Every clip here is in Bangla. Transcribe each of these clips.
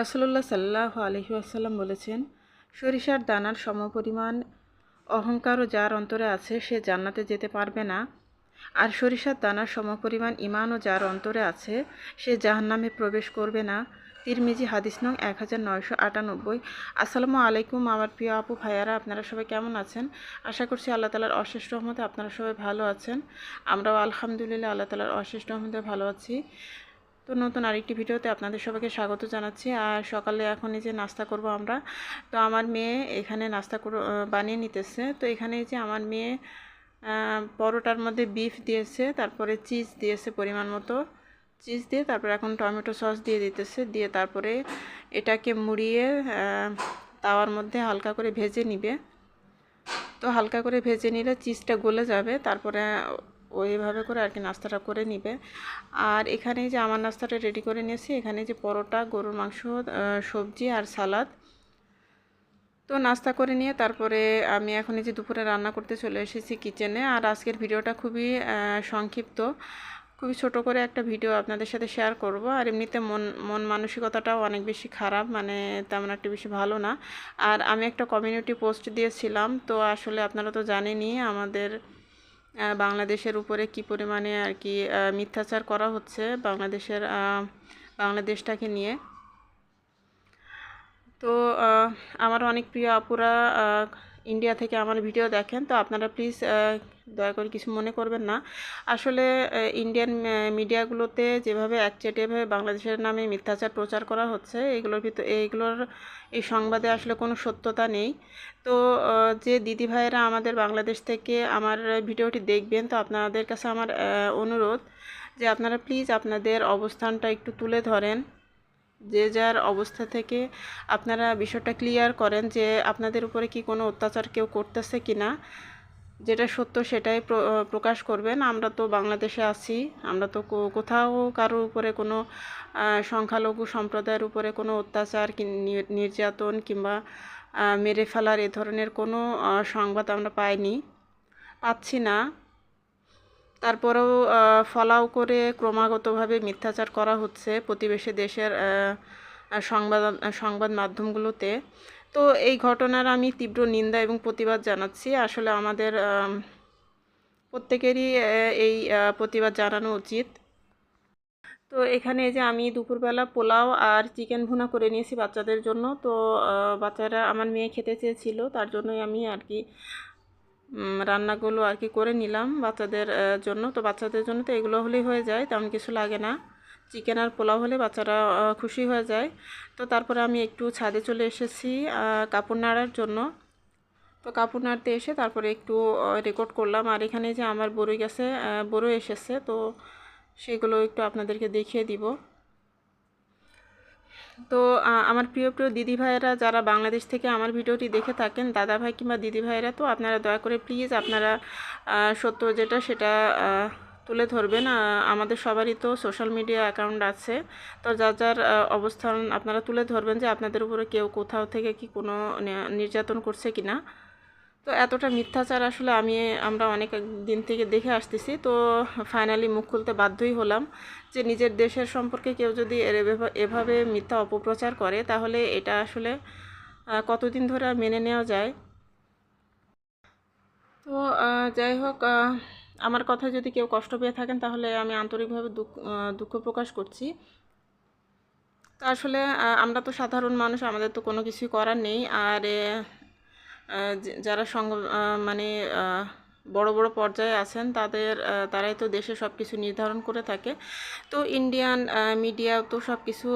রাসুলুল্লাহ সাল্লাহ আলহি আসাল্লাম বলেছেন, সরিষার দানার সমপরিমাণ অহংকারও যার অন্তরে আছে সে জান্নাতে যেতে পারবে না, আর সরিষার দানার সমপরিমাণ ইমানও যার অন্তরে আছে সে জাহান্নামে প্রবেশ করবে না। তিরমিজি হাদিস নং এক হাজার নয়শো আটানব্বই। আসসালামু আলাইকুম আমার প্রিয় আপু, ভাইয়ারা, আপনারা সবাই কেমন আছেন? আশা করছি আল্লাহ তালার অশেষ রহমতে আপনারা সবাই ভালো আছেন। আমরাও আলহামদুলিল্লাহ আল্লাহ তালার অশেষ রহমতে ভালো আছি। তো নতুন আরেকটি ভিডিওতে আপনাদের সবাইকে স্বাগত জানাচ্ছি। আর সকালে এখন এই যে নাস্তা করব আমরা, তো আমার মেয়ে এখানে নাস্তা করে বানিয়ে নিতেছে। তো এখানে যে আমার মেয়ে পরোটার মধ্যে বিফ দিয়েছে, তারপরে চিজ দিয়েছে পরিমাণ মতো। চিজ দিয়ে তারপরে এখন টমেটো সস দিয়ে দিতেছে। দিয়ে তারপরে এটাকে মুড়িয়ে তাওয়ার মধ্যে হালকা করে ভেজে নিবে। তো হালকা করে ভেজে নিলে চিজটা গলে যাবে। তারপরে ওইভাবে করে আর কি নাস্তাটা করে নিবে। আর এখানে যে আমার নাস্তাটা রেডি করে নিয়েছি, এখানে যে পরোটা, গরুর মাংস সবজি আর সালাদ। তো নাস্তা করে নিয়ে তারপরে আমি এখন যে দুপুরে রান্না করতে চলে এসেছি কিচেনে আর আজকের ভিডিওটা খুবই সংক্ষিপ্ত। খুবই ছোট করে একটা ভিডিও আপনাদের সাথে শেয়ার করব। আর এমনিতে মন মন মানসিকতাটাও অনেক বেশি খারাপ মানে তেমন একটা বেশি ভালো না। আর আমি একটা কমিউনিটি পোস্ট দিয়েছিলাম, তো আসলে আপনারা তো জানেনই আমাদের বাংলাদেশের উপরে কি পরিমাণে আর কি মিথ্যাচার করা হচ্ছে বাংলাদেশের বাংলাদেশটাকে নিয়ে? তো আমার অনেক প্রিয় আপুরা ইন্ডিয়া থেকে আমার ভিডিও দেখেন, তো আপনারা প্লিজ দয়া করে কিছু মনে করবেন না। আসলে ইন্ডিয়ান মিডিয়াগুলোতে যেভাবে একচেটেভাবে বাংলাদেশের নামে মিথ্যাচার প্রচার করা হচ্ছে, এগুলোর ভিতর এইগুলোর এই সংবাদে আসলে কোনো সত্যতা নেই। তো যে দিদি ভাইয়েরা আমাদের বাংলাদেশ থেকে আমার ভিডিওটি দেখবেন, তো আপনাদের কাছে আমার অনুরোধ যে আপনারা প্লিজ আপনাদের অবস্থানটা একটু তুলে ধরেন। যে যার অবস্থা থেকে আপনারা বিষয়টা ক্লিয়ার করেন যে আপনাদের উপরে কি কোনো অত্যাচার কেউ করতেছে কি না যেটা সত্য সেটাই প্রকাশ করবেন। আমরা তো বাংলাদেশে আছি। আমরা তো কোথাও কারোর উপরে কোনো সংখ্যালঘু সম্প্রদায়ের উপরে কোনো অত্যাচার নির্যাতন কিংবা মেরে ফেলার এ ধরনের কোনো সংবাদ আমরা পাইনি। পাচ্ছি না। তারপরেও ফলাও করে ক্রমাগতভাবে মিথ্যাচার করা হচ্ছে প্রতিবেশী দেশের সংবাদ সংবাদ মাধ্যমগুলোতে। তো এই ঘটনার আমি তীব্র নিন্দা এবং প্রতিবাদ জানাচ্ছি। আসলে আমাদের প্রত্যেকেরই এই প্রতিবাদ জানানো উচিত। তো এখানে যে আমি দুপুরবেলা পোলাও আর চিকেন ভুনা করে নিয়েছি বাচ্চাদের জন্য। তো বাচ্চারা আমার মেয়ে খেতে চেয়েছিল, তার জন্যই আমি আর কি রান্নাগুলো আর কি করে নিলাম বাচ্চাদের জন্য। তো বাচ্চাদের জন্য তো এগুলো হলেই হয়ে যায়, তেমন কিছু লাগে না। চিকেন আর পোলাও হলে বাচ্চারা খুশি হয়ে যায়। তো তারপরে আমি একটু ছাদে চলে এসেছি কাপড় নাড়ার জন্য। তো কাপড় নাড়তে এসে তারপরে একটু রেকর্ড করলাম। আর এখানে যে আমার বড়ই গেছে বড়ো এসেছে, তো সেগুলো একটু আপনাদেরকে দেখিয়ে দিব। তো আমার প্রিয় প্রিয় দিদি ভাইয়েরা যারা বাংলাদেশ থেকে আমার ভিডিওটি দেখে থাকেন, দাদা ভাই কিংবা দিদি ভাইয়েরা, তো আপনারা দয়া করে প্লিজ আপনারা সত্য যেটা সেটা তুলে ধরবেন। আমাদের সবারই তো সোশ্যাল মিডিয়া অ্যাকাউন্ট আছে। তো যার যার অবস্থান আপনারা তুলে ধরবেন যে আপনাদের উপরে কেউ কোথাও থেকে কি কোনো নির্যাতন করছে কি না তো এতটা মিথ্যাচার আসলে আমি, আমরা অনেক দিন থেকে দেখে আসতেছি। তো ফাইনালি মুখ খুলতে বাধ্যই হলাম যে নিজের দেশের সম্পর্কে কেউ যদি এভাবে মিথ্যা অপপ্রচার করে, তাহলে এটা আসলে কতদিন ধরে মেনে নেওয়া যায়? তো যাই হোক আমার কথা যদি কেউ কষ্ট পেয়ে থাকেন, তাহলে আমি আন্তরিকভাবে দুঃখ প্রকাশ করছি। তো আসলে আমরা তো সাধারণ মানুষ, আমাদের তো কোনো কিছুই করার নেই। আর যারা সং মানে বড় বড় পর্যায়ে আছেন, তাদের তারাই তো দেশে সব কিছু নির্ধারণ করে থাকে। তো ইন্ডিয়ান মিডিয়া তো সব কিছু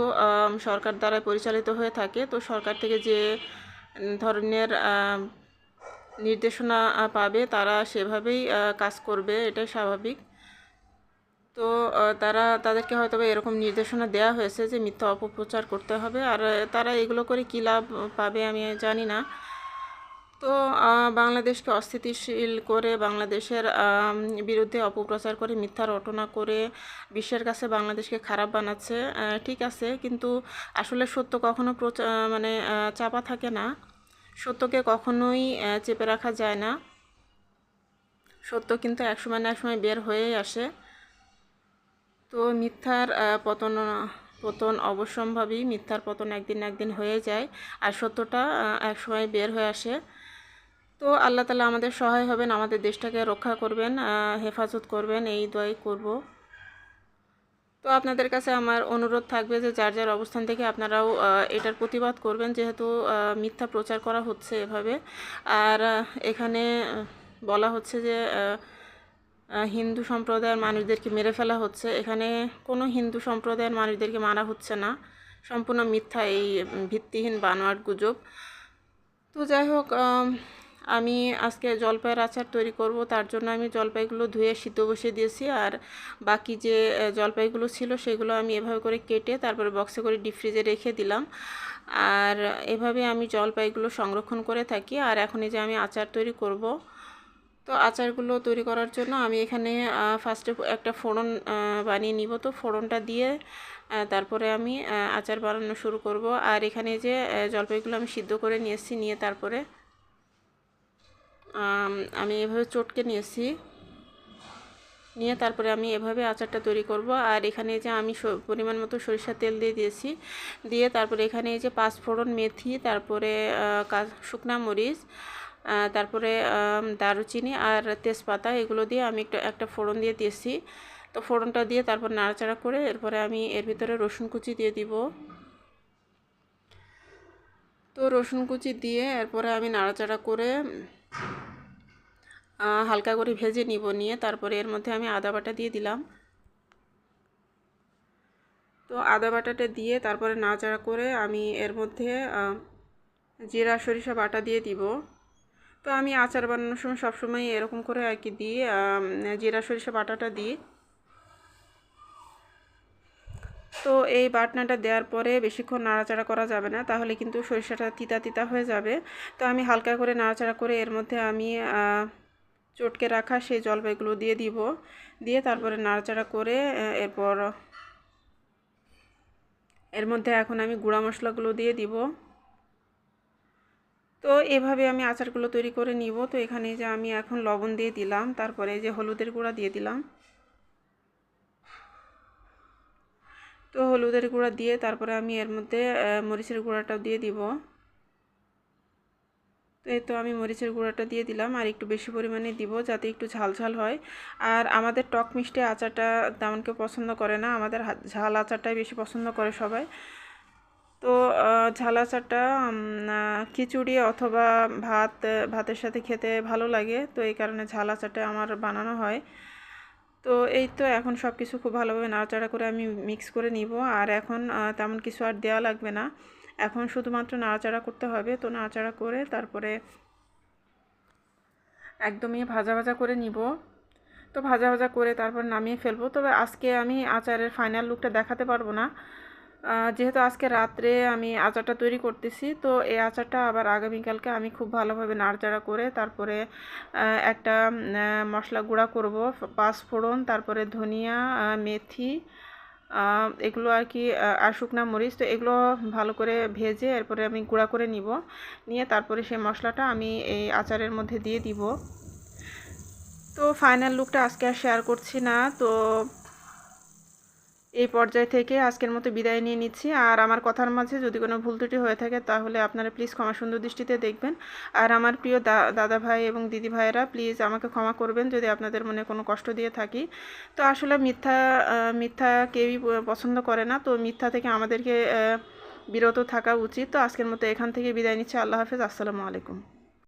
সরকার দ্বারা পরিচালিত হয়ে থাকে। তো সরকার থেকে যে ধরনের নির্দেশনা পাবে, তারা সেভাবেই কাজ করবে, এটাই স্বাভাবিক। তো তারা, তাদেরকে হয়তো এরকম নির্দেশনা দেওয়া হয়েছে যে মিথ্যা অপপ্রচার করতে হবে, আর তারা এগুলো করে কী লাভ পাবে আমি জানি না। তো বাংলাদেশকে অস্থিতিশীল করে, বাংলাদেশের বিরুদ্ধে অপপ্রচার করে, মিথ্যা রটনা করে, বিশ্বের কাছে বাংলাদেশকে খারাপ বানাচ্ছে ঠিক আছে, কিন্তু আসলে সত্য কখনো মানে চাপা থাকে না। সত্যকে কখনোই চেপে রাখা যায় না। সত্য কিন্তু একসময় না একসময় বের হয়েই আসে। তো মিথ্যার পতন পতন অবশ্যম্ভাবী মিথ্যার পতন একদিন একদিন হয়ে যায় আর সত্যটা আহ, এক সময় বের হয়ে আসে। তো আল্লাহ তালা আমাদের সহায় হবেন আমাদের দেশটাকে রক্ষা করবেন হেফাজত করবেন এই দোয়াই করব। তো আপনাদের কাছে আমার অনুরোধ থাকবে যে যার যার অবস্থান থেকে আপনারাও এটার প্রতিবাদ করবেন যেহেতু মিথ্যা প্রচার করা হচ্ছে এভাবে। আর এখানে বলা হচ্ছে যে হিন্দু সম্প্রদায়ের মানুষদেরকে মেরে ফেলা হচ্ছে। এখানে কোনো হিন্দু সম্প্রদায়ের মানুষদেরকে মারা হচ্ছে না। সম্পূর্ণ মিথ্যা এই ভিত্তিহীন বানোয়াট গুজব। তো যাই হোক আম, আজকে জলপাইয়ের আচার তৈরি করব তার জন্য আমি জলপাইগুলো ধুয়ে সিদ্ধ বসিয়ে দিয়েছি। আর বাকি যে জলপাইগুলো ছিল সেগুলো আমি এভাবে করে কেটে তারপরে বক্সে করে ডিপ ফ্রিজে রেখে দিলাম। আর এভাবে আমি জলপাইগুলো সংরক্ষণ করে থাকি। আর এখন যে আমি আচার তৈরি করব তো আচারগুলো তৈরি করার জন্য আমি এখানে ফার্স্টে একটা ফোড়ন বানিয়ে নিব। তো ফোড়নটা দিয়ে তারপরে আমি আচার বানানো শুরু করব। আর এখানে যে জলপাইগুলো আমি সিদ্ধ করে নিয়েছি নিয়ে তারপরে আম, এভাবে চটকে নিয়েছি। নিয়ে তারপরে আমি এভাবে আচারটা তৈরি করব। আর এখানে যে আমি পরিমাণ মতো সরিষার তেল দিয়ে দিয়েছি দিয়ে তারপরে এখানে এই যে পাঁচ ফোড়ন মেথি তারপরে শুকনা মরিচ তারপরে দারুচিনি আর তেজপাতা এগুলো দিয়ে আমি একটা একটা ফোড়ন দিয়ে দিয়েছি। তো ফোড়নটা দিয়ে তারপর নাড়াচাড়া করে এরপরে আমি এর ভিতরে রসুন কুচি দিয়ে দিব। তো রসুন কুচি দিয়ে এরপরে আমি নাড়াচাড়া করে হালকা করে ভেজে নিব, নিয়ে তারপরে এর মধ্যে আমি আদা বাটা দিয়ে দিলাম। তো আদা বাটাটা দিয়ে তারপরে নাড়াচাড়া করে আমি এর মধ্যে জিরা, সরিষা বাটা দিয়ে দিব। তো আমি আচার বানানোর সময় সবসময় এরকম করে আর কি দিই জিরা, সরিষা বাটাটা দিই। তো এই বাটনাটা দেওয়ার পরে বেশিক্ষণ নাড়াচাড়া করা যাবে না, তাহলে কিন্তু সরিষাটা তিতা তিতা হয়ে যাবে। তো আমি হালকা করে নাড়াচাড়া করে এর মধ্যে আমি চটকে রাখা সেই জলপাইগুলো দিয়ে দিব। দিয়ে তারপরে নাড়াচাড়া করে এরপর এর মধ্যে এখন আমি গুঁড়া মশলাগুলো দিয়ে দিব। তো এভাবে আমি আচারগুলো তৈরি করে নিব। তো এখানে যে আমি এখন লবণ দিয়ে দিলাম, তারপরে যে হলুদের গুঁড়া দিয়ে দিলাম। তো হলুদের গুঁড়া দিয়ে তারপরে আমি এর মধ্যে মরিচের গুঁড়াটাও দিয়ে দিব। তো এই তো আমি মরিচের গুঁড়াটা দিয়ে দিলাম আর একটু বেশি পরিমাণে দিব যাতে একটু ঝাল ঝাল হয়। আর আমাদের টক মিষ্টি আচারটা তেমন কেউ পছন্দ করে না, আমাদের ঝাল আচারটাই বেশি পছন্দ করে সবাই। তো ঝাল আচারটা খিচুড়ি অথবা ভাত ভাতের সাথে খেতে ভালো লাগে, তো এই কারণে ঝাল আচারটা আমার বানানো হয়। তো এই তো এখন সব কিছু খুব ভালোভাবে নাড়াচাড়া করে আমি মিক্স করে নিব, আর এখন তেমন কিছু আর দেওয়া লাগবে না। এখন শুধুমাত্র নাড়াচাড়া করতে হবে। তো নাড়াচাড়া করে তারপরে একদমই ভাজা ভাজা করে নিব। তো ভাজা ভাজা করে তারপর নামিয়ে ফেলব। তবে আজকে আমি আচারের ফাইনাল লুকটা দেখাতে পারব না। যেহেতু আজকে রাত্রে আমি আচারটা তৈরি করতেছি, তো এই আচারটা আবার আগামীকালকে আমি খুব ভালোভাবে নাড়াচাড়া করে তারপরে একটা মশলা গুঁড়া করব। পাঁচ ফোড়ন তারপরে ধনিয়া মেথি এগুলো আর কি আর শুকনা মরিচ, তো এগুলো ভালো করে ভেজে এরপরে আমি গুঁড়া করে নিব। নিয়ে তারপরে সেই মশলাটা আমি এই আচারের মধ্যে দিয়ে দিব। তো ফাইনাল লুকটা আজকে আর শেয়ার করছি না। তো এই পর্যায় থেকে আজকের মতো বিদায় নিয়ে নিচ্ছি। আর আমার কথার মাঝে যদি কোনো ভুল ত্রুটি হয়ে থাকে, তাহলে আপনারা প্লিজ ক্ষমা সুন্দর দৃষ্টিতে দেখবেন। আর আমার প্রিয় দাদা ভাই এবং দিদি ভাইয়েরা প্লিজ আমাকে ক্ষমা করবেন যদি আপনাদের মনে কোনো কষ্ট দিয়ে থাকি। তো আসলে মিথ্যা মিথ্যা কেউই পছন্দ করে না। তো মিথ্যা থেকে আমাদেরকে বিরত থাকা উচিত। তো আজকের মতো এখান থেকে বিদায় নিচ্ছি। আল্লাহ হাফেজ। আসসালামু আলাইকুম।